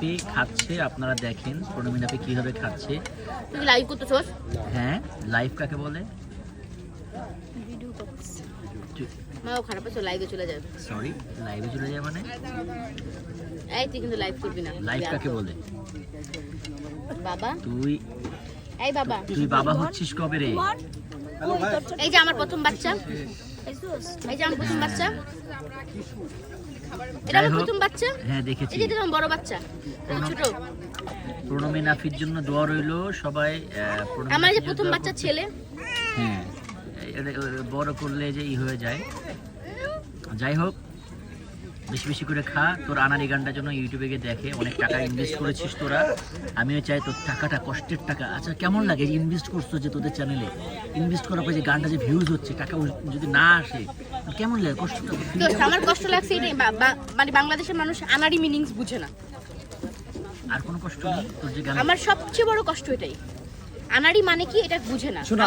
আপি খাচ্ছে আপনারা দেখেন প্রণমিন আপি কীভাবে খাচ্ছে। তুই লাইভ করতেছস হ্যাঁ লাইভ কাকে বলে? ভিডিও করছিস মা ও খারাপ আছে লাইভে চলে যাবে। সরি লাইভে চলে যায় মানে? এই তুই কিন্তু লাইভ করবি না। লাইভ কাকে বলে? বাবা। তুই এই বাবা। তুই বাবা হচ্ছিস কবে রে? এই যে আমার প্রথম বাচ্চা। এই যে আমার প্রথম বাচ্চা। এটা প্রথম বাচ্চা? হ্যাঁ এই দেখেছি যে এটা বড় বাচ্চা। ছোট। প্রণমী নাফির জন্য দোয়া রইল সবাই আমার যে প্রথম বাচ্চা ছেলে। হ্যাঁ বড় করলে যে ই হয়ে যায়। যাই হোক বেশি বেশি করে খা। তোর আনারি গানটার জন্য ইউটিউবে গিয়ে দেখে অনেক টাকা ইনভেস্ট করেছিস তোরা। আমিও চাই তোর টাকাটা কষ্টের টাকা। আচ্ছা কেমন লাগে যে ইনভেস্ট করছ যে তোদের চ্যানেলে ইনভেস্ট করার পরে যে গানটা যে ভিউজ হচ্ছে টাকা যদি না আসে কেমন লাগে? তো আমার কষ্ট লাগছে এটাই। মানে বাংলাদেশের মানুষ আনারি মিনিংস বুঝে না। আর কোনো কষ্ট নেই? তোর যে গান আমার সবচেয়ে বড় কষ্ট এটাই। আনারি মানে কি? এটা বুঝে না। শোনো